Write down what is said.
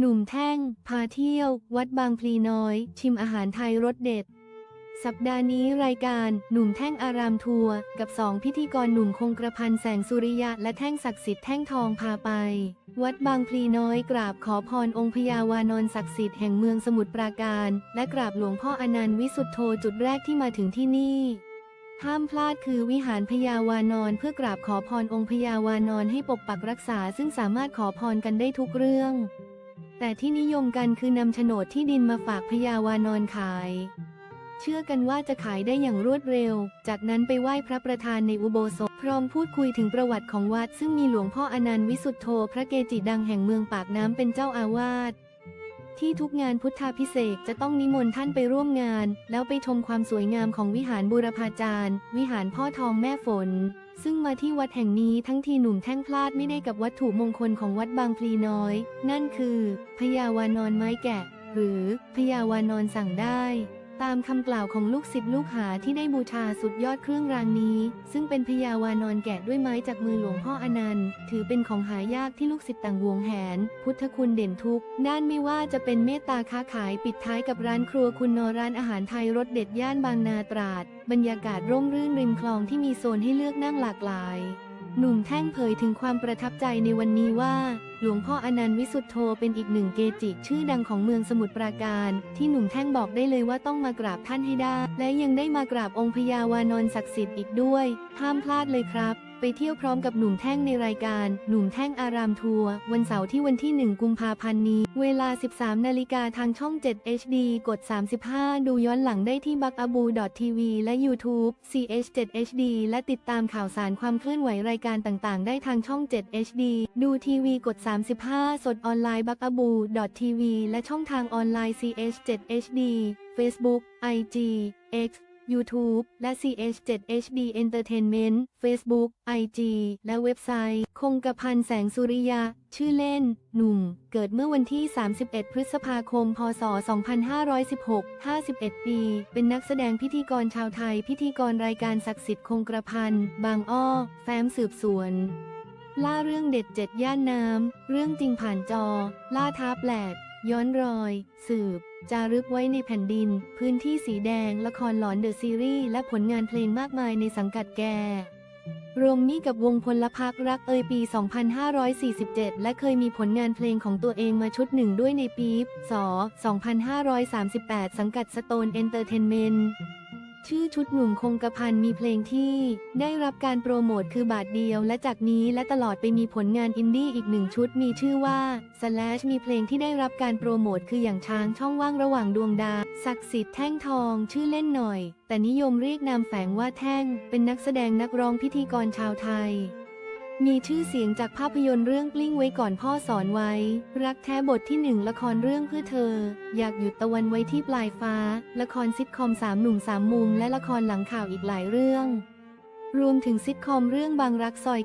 หนุ่มแท่ง พาเที่ยว วัดบางพลีน้อย ชิมอาหารไทยรสเด็ด สัปดาห์นี้รายการหนุ่มแท่งอารามทัวร์กับสองพิธีกรหนุ่มคงกระพันแสงสุริยะและแท่งศักดิ์สิทธิ์แท่งทองพาไป วัดบางพลีน้อยกราบขอพรองค์พญาวานอนศักดิ์สิทธิ์แห่งเมืองสมุทรปราการ และกราบหลวงพ่ออนันต์วิสุทธโธจุดแรกที่มาถึงที่นี่ห้ามพลาดคือวิหารพญาวานอนเพื่อกราบขอพรองค์พญาวานอนให้ปกปักรักษาซึ่งสามารถขอพรกันได้ทุกเรื่อง แต่ที่นิยมกันคือนำโฉนดที่ดินมาฝากพญาวานอนขาย เชื่อกันว่าจะขายได้อย่างรวดเร็ว จากนั้นไปไหว้พระประธานในอุโบสถ พร้อมพูดคุยถึงประวัติของวัด ซึ่งมีหลวงพ่ออนันต์วิสุทธโธ พระเกจิดังแห่งเมืองปากน้ำเป็นเจ้าอาวาส ที่ทุกงานพุทธาพิเศษจะต้องนิมนต์ท่านไปร่วมงาน แล้วไปชมความสวยงามของวิหารบูรพาจารย์ วิหารพ่อทองแม่ฝน ซึ่งมาที่วัดแห่งนี้ทั้งทีหนุ่มแท่งพลาดไม่ได้กับวัตถุมงคลของวัดบางพลีน้อย นั่นคือพญาวานอนไม้แกะ หรือพญาวานอนสั่งได้ ตามคำกล่าวของลูกศิษย์ลูกหาที่ได้บูชาสุดยอดเครื่องรางนี้ ซึ่งเป็นพญาวานอนแกะด้วยไม้จากมือหลวงพ่ออนันต์ถือเป็นของหายากที่ลูกศิษย์ต่างวงแหน พุทธคุณเด่นทุก ด้านไม่ว่าจะเป็นเมตตาค้าขายปิดท้ายกับร้านครัวคุณนอร้านอาหารไทยรสเด็ดย่านบางนาตราด บรรยากาศร่มรื่นริมคลองที่มีโซนให้เลือกนั่งหลากหลาย หนุ่มแท่งเผยถึงความประทับใจในวันนี้ว่าหลวงพ่ออนันต์วิสุทธโธเป็นอีกหนึ่งเกจิ ชื่อดังของเมืองสมุทรปราการ ที่หนุ่มแท่งบอกได้เลยว่าต้องมากราบท่านให้ได้ และยังได้มากราบองค์พญาวานอนศักดิ์สิทธิ์อีกด้วยห้ามพลาดเลยครับ ไปเที่ยวพร้อมกับหนุ่มแท่งในรายการ หนุ่มแท่งอารามทัวร์วันเสาร์ที่วันที่ 1 กุมภาพันธ์นี้ เวลา 13 นาฬิกาทางช่อง 7 HD กด 35 ดูย้อนหลังได้ที่บักอบูดอททีวีและ YouTube CH7 HD และติดตามข่าวสารความเคลื่อนไหวรายการต่างๆ ได้ทางช่อง 7 HD ดูทีวีกด35 สดออนไลน์บักอบูดอททีวีและช่องทางออนไลน์ CH7 HD Facebook IG X YouTube และ CH7HD Entertainment Facebook IG และเว็บไซต์ คงกระพันแสงสุริยะชื่อเล่น หนุ่ม เกิดเมื่อวันที่ 31 พฤษภาคม พศ 2516 51 ปี เป็นนักแสดงพิธีกรชาวไทย พิธีกรรายการศักดิ์สิทธิ์คงกระพัน บางอ้อ แฟ้มสืบสวน ล่าเรื่องเด็ดเจ็ดย่านน้ำ เรื่องจริงผ่านจอ ล่าท้าแปลก ย้อนรอย สืบ จารึกไว้ในแผ่นดิน พื้นที่สีแดง ละครหลอนเดอะซีรีส์ และผลงานเพลงมากมายในสังกัดแก รวมนี่กับวงพลพักรักเอยปี 2547 และเคยมีผลงานเพลงของตัวเองมาชุดหนึ่งด้วยในปีพศ2538 สังกัดสโตนเอนเตอร์เทนเมนต์ ชื่อชุดหนุ่มคงกระพันมีเพลงที่ได้รับการโปรโมทคือบาทเดียว และจากนี้และตลอดไปมีผลงานอินดี้อีกหนึ่งชุดมีชื่อว่า slash มีเพลงที่ได้รับการโปรโมทคืออย่างช้างช่องว่างระหว่างดวงดาวศักดิ์สิทธิ์แท่งทองชื่อเล่นหน่อย แต่นิยมเรียกนามแฝงว่าแท่ง เป็นนักแสดงนักร้องพิธีกรชาวไทย มีชื่อเสียงจากภาพยนตร์เรื่องกลิ้งไว้ก่อนพ่อสอนไว้ รักแท้บทที่หนึ่งละครเรื่องเพื่อเธอ อยากหยุดตะวันไว้ที่ปลายฟ้า ละครซิทคอมสามหนุ่มสามมุมและละครหลังข่าวอีกหลายเรื่อง รวมถึงซิทคอมเรื่องบางรักซอย